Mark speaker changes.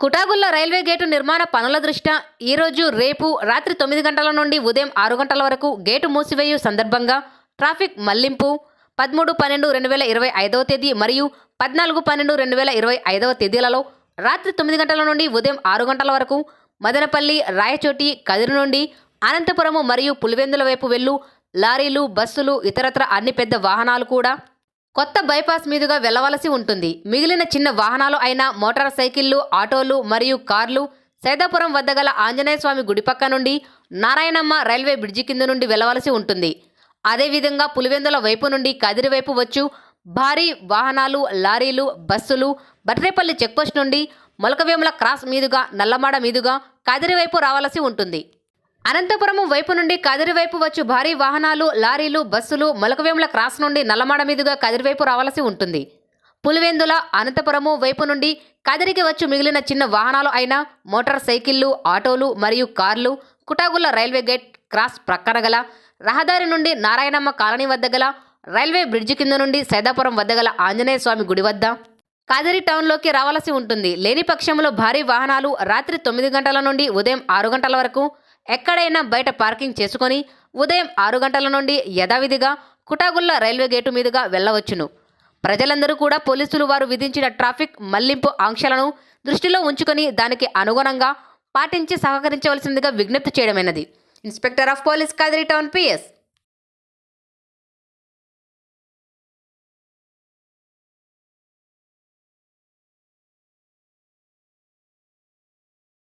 Speaker 1: కుటాగుల్లో railway gate నిర్మాణ పనుల దృష్ట్యా ఈరోజు రేపు రాత్రి తొమ్మిది గంటల నుండి ఉదయం ఆరు గంటల వరకు గేటు మూసివేయు సందర్భంగా ట్రాఫిక్ మళ్ళింపు. పదమూడు పన్నెండు రెండు వేల ఇరవై ఐదవ తేదీ మరియు పద్నాలుగు పన్నెండు రెండు వేల ఇరవై ఐదవ తేదీలలో రాత్రి తొమ్మిది గంటల నుండి ఉదయం ఆరు గంటల వరకు మదనపల్లి రాయచోటి కదిరి నుండి అనంతపురము మరియు పులివెందుల వైపు వెళ్ళు. లారీలు బస్సులు ఇతరత్ర అన్ని పెద్ద వాహనాలు కూడా కొత్త బైపాస్ మీదుగా వెళ్ళవలసి ఉంటుంది. మిగిలిన చిన్న వాహనాలు అయిన మోటార్ సైకిళ్ళు ఆటోలు మరియు కార్లు సైదాపురం వద్ద గల ఆంజనేయ స్వామి గుడి పక్క నుండి నారాయణమ్మ రైల్వే బ్రిడ్జి కింద నుండి వెళ్ళవలసి ఉంటుంది. అదేవిధంగా పులివెందుల వైపు నుండి కదిరి వైపు వచ్చు భారీ వాహనాలు లారీలు బస్సులు బట్రేపల్లి చెక్పోస్ట్ నుండి మొలకవేముల క్రాస్ మీదుగా నల్లమాడ మీదుగా కదిరి వైపు రావలసి ఉంటుంది. అనంతపురం వైపు నుండి కదిరి వైపు వచ్చు భారీ వాహనాలు లారీలు బస్సులు మొలకవేముల క్రాస్ నుండి నల్లమాడ మీదుగా కదిరి వైపు రావాల్సి ఉంటుంది. పులివెందుల అనంతపురము వైపు నుండి కదిరికి వచ్చు మిగిలిన చిన్న వాహనాలు అయిన మోటార్ సైకిళ్ళు ఆటోలు మరియు కార్లు కుటాగుల్ల రైల్వే గేట్ క్రాస్ ప్రక్కన గల రహదారి నుండి నారాయణమ్మ కాలనీ వద్ద గల రైల్వే బ్రిడ్జి కింద నుండి సైదాపురం వద్ద గల ఆంజనేయ స్వామి గుడి వద్ద కాదిరి టౌన్లోకి రావాల్సి ఉంటుంది. లేని పక్షంలో భారీ వాహనాలు రాత్రి తొమ్మిది గంటల నుండి ఉదయం ఆరు గంటల వరకు ఎక్కడైనా బయట పార్కింగ్ చేసుకొని ఉదయం ఆరు గంటల నుండి యథావిధిగా కుటాగుల్ల రైల్వే గేటు మీదుగా వెళ్ళవచ్చును. ప్రజలందరూ కూడా పోలీసులు వారు విధించిన ట్రాఫిక్ మళ్ళింపు ఆంక్షలను దృష్టిలో ఉంచుకొని దానికి అనుగుణంగా పాటించి సహకరించవలసిందిగా విజ్ఞప్తి చేయడమైనది. Inspector of police Kadiri town PS